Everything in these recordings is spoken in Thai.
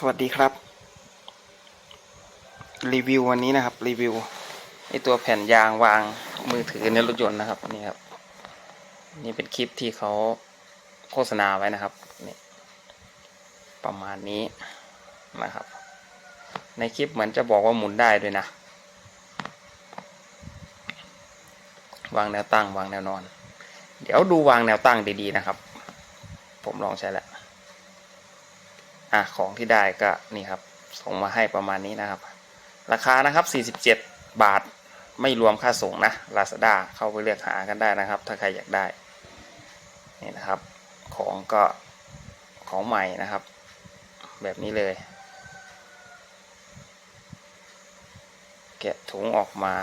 สวัสดีครับ รีวิววันนี้นะครับ รีวิวไอตัวแผ่นยางวางมือถือในรถยนต์นะครับนี่ครับ นี่เป็นคลิปที่เขาโฆษณาไว้นะครับนี่ประมาณนี้นะครับ ในคลิปเหมือนจะบอกว่าหมุนได้ด้วยนะ วางแนวตั้งวางแนวนอน เดี๋ยวดูวางแนวตั้งดีๆนะครับ ผมลองใช้แล้ว อะของที่ได้ก็นี่ครับ ส่งมาให้ประมาณนี้นะครับ ราคานะครับ 47 บาทไม่รวมค่าส่งนะ Lazada เข้าไปเลือกหากันได้นะครับ ถ้าใครอยากได้นี่นะครับ ของก็ของใหม่นะครับ แบบนี้เลย แกะถุงออกมา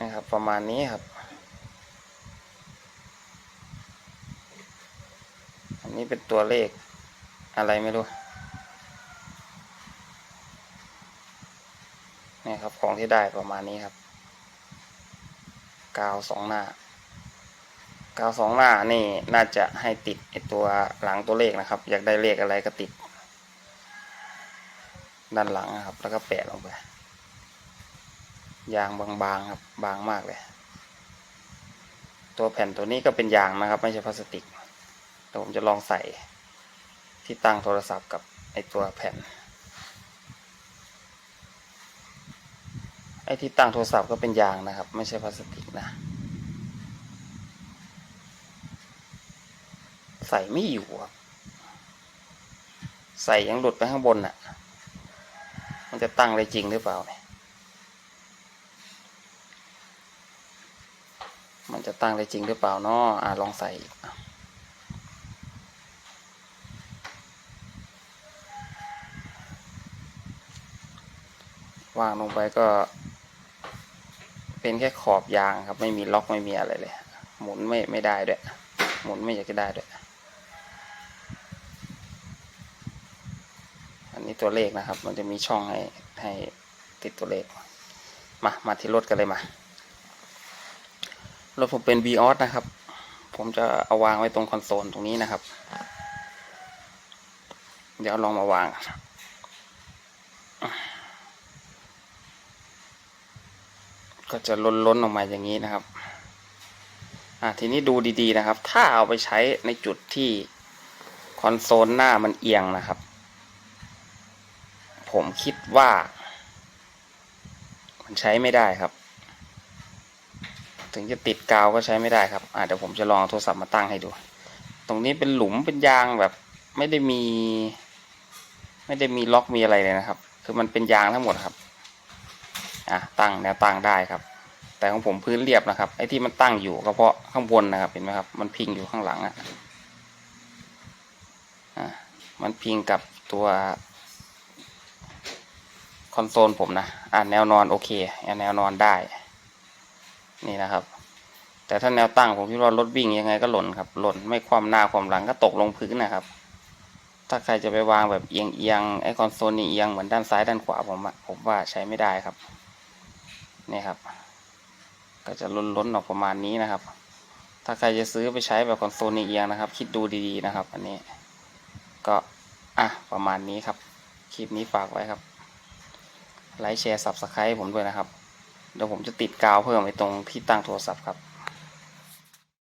นะครับประมาณนี้ครับ นนี้เป็นตัวเลขอะไรไม่รู้นี่ครับของที่ได้ประมาณนี้ครับ กาวสองหน้า กาวสองหน้านี่น่าจะให้ติดไอตัวหลังตัวเลขนะครับ อยากได้เลขอะไรก็ติด ด้านหลังนะครับ แล้วก็แปะลงไป ยางบางๆครับบางมากเลย ตัวแผ่นตัวนี้ก็เป็นยางนะครับ ไม่ใช่พลาสติก เดี๋ยวผมจะลองใส่ที่ตั้งโทรศัพท์กับไอตัวแผ่น ไอที่ตั้งโทรศัพท์ก็เป็นยางนะครับ ไม่ใช่พลาสติกนะ ใส่ไม่อยู่ครับใส่ยังหลุดไปข้างบนน่ะ มันจะตั้งได้จริงหรือเปล่าเนี่ย มันจะตั้งได้จริงหรือเปล่าเนาะอ่าลองใส่อีก วางลงไปก็ เป็นแค่ขอบยางครับ ไม่มีล็อกไม่มีอะไรเลย หมุนไม่ไม่ได้ด้วย หมุนไม่อยากจะได้ด้วย อันนี้ตัวเลขนะครับ มันจะมีช่องให้ให้ติดตัวเลข มามาที่รถกันเลยมารถผมเป็น v ีออสนะครับ ผมจะเอาวางไว้ตรงคอนโซลตรงนี้นะครับ เดี๋ยวลองมาวาง ก็จะล้นล้นออกมาอย่างนี้นะครับ อะทีนี้ดูดีๆนะครับ ถ้าเอาไปใช้ในจุดที่คอนโซลหน้ามันเอียงนะครับ ผมคิดว่า มันใช้ไม่ได้ครับ ถึงจะติดกาวก็ใช้ไม่ได้ครับอะเดี๋ยวผมจะลองโทรศัพท์มาตั้งให้ดู ตรงนี้เป็นหลุมเป็นยางแบบ ไม่ได้มี ไม่ได้มีล็อกมีอะไรเลยนะครับ คือมันเป็นยางทั้งหมดครับ อะตั้งแนวตั้งได้ครับ แต่ของผมพื้นเรียบนะครับไอ้ที่มันตั้งอยู่ก็เพราะข้างบนนะครับเห็นไหมครับ มันพิงอยู่ข้างหลังอะอะมันพิงกับตัวคอนโซลผมนะอะแนวนอนโอเคแนวนอนได้นี่นะครับ แต่ถ้าแนวตั้งผมคิดว่ารถวิ่งยังไงก็หล่นครับ หล่นไม่คว่ำหน้าคว่ำหลังก็ตกลงพื้นนะครับ ถ้าใครจะไปวางแบบเอียงเอียงไอ้คอนโซลนี่เอียงเหมือนด้านซ้ายด้านขวาผมอะผมว่าใช้ไม่ได้ครับ นี่ครับ ก็จะล้นล้นๆออกประมาณนี้นะครับ ถ้าใครจะซื้อไปใช้แบบคอนโซลนี่เอียงนะครับ คิดดูดีๆนะครับ อันนี้ ก็อะประมาณนี้ครับ คลิปนี้ฝากไว้ครับไลค์แชร์สับสไครต์ผมด้วยนะครับ เดี๋ยวผมจะติดกาวเพิ่มไปตรงที่ตั้งโทรศัพท์ครับ